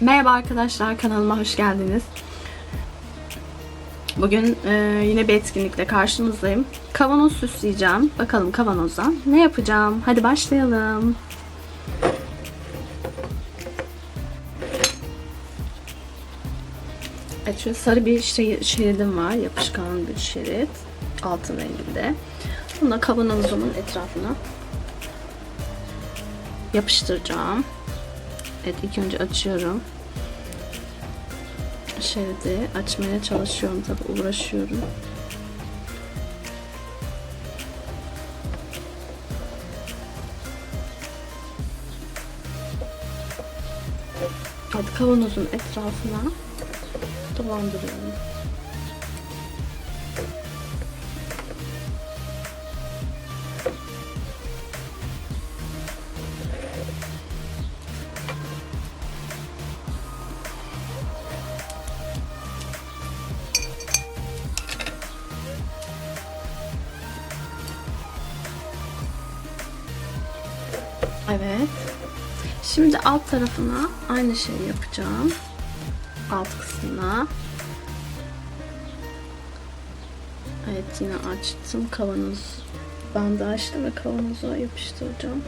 Merhaba arkadaşlar kanalıma hoş geldiniz. Bugün e, yine bir etkinlikle karşınızdayım. Kavanoz süsleyeceğim. Bakalım kavanozdan ne yapacağım? Hadi başlayalım. Evet şöyle sarı bir şey, şeridim var. Yapışkan bir şerit. Altın renginde. Bunu da kavanozumun etrafına yapıştıracağım. Evet ilk önce açıyorum. Şeridi açmaya çalışıyorum tabi uğraşıyorum. Evet kavanozun etrafına dolandırıyorum. Evet. Şimdi alt tarafına aynı şeyi yapacağım. Alt kısmına. Evet yine açtım kavanoz. Bandı açtım ve kavanoza yapıştıracağım.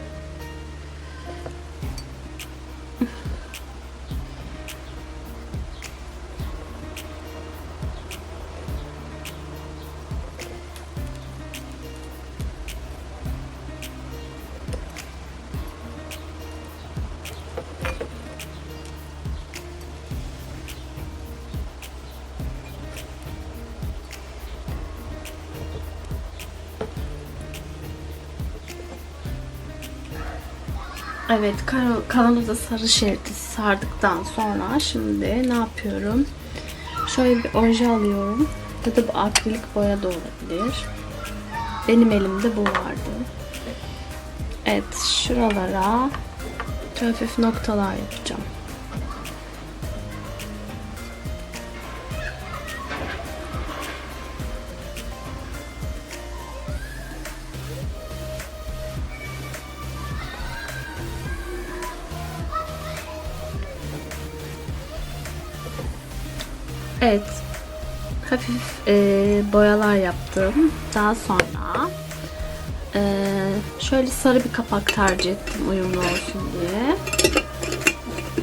Evet, kavanoza sarı şeridi sardıktan sonra şimdi ne yapıyorum? Şöyle bir oje alıyorum. Ya da bu akrilik boya da olabilir. Benim elimde bu vardı. Evet, şuralara hafif noktalar yapacağım. Evet. Hafif e, boyalar yaptım. Daha sonra e, şöyle sarı bir kapak tercih ettim uyumlu olsun diye.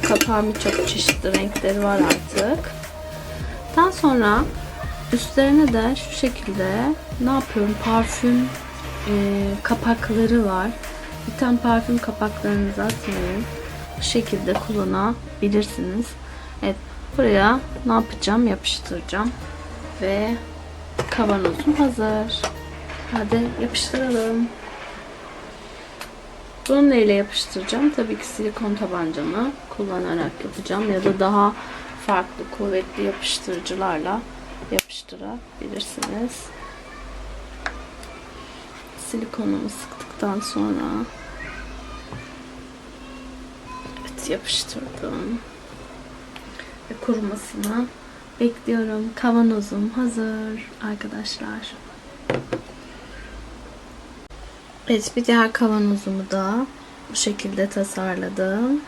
Kapağın birçok çeşitli renkleri var artık. Daha sonra üstlerine de şu şekilde ne yapıyorum? Parfüm e, kapakları var. Biten parfüm kapaklarınızı atmayın. Bu şekilde kullanabilirsiniz. Evet Buraya ne yapacağım? Yapıştıracağım. Ve kavanozum hazır. Hadi yapıştıralım. Bunu neyle yapıştıracağım? Tabii ki silikon tabancamı kullanarak yapacağım. Ya da daha farklı kuvvetli yapıştırıcılarla yapıştırabilirsiniz. Silikonumu sıktıktan sonra evet yapıştırdım kurumasını bekliyorum. Kavanozum hazır arkadaşlar. Evet bir diğer kavanozumu da bu şekilde tasarladım.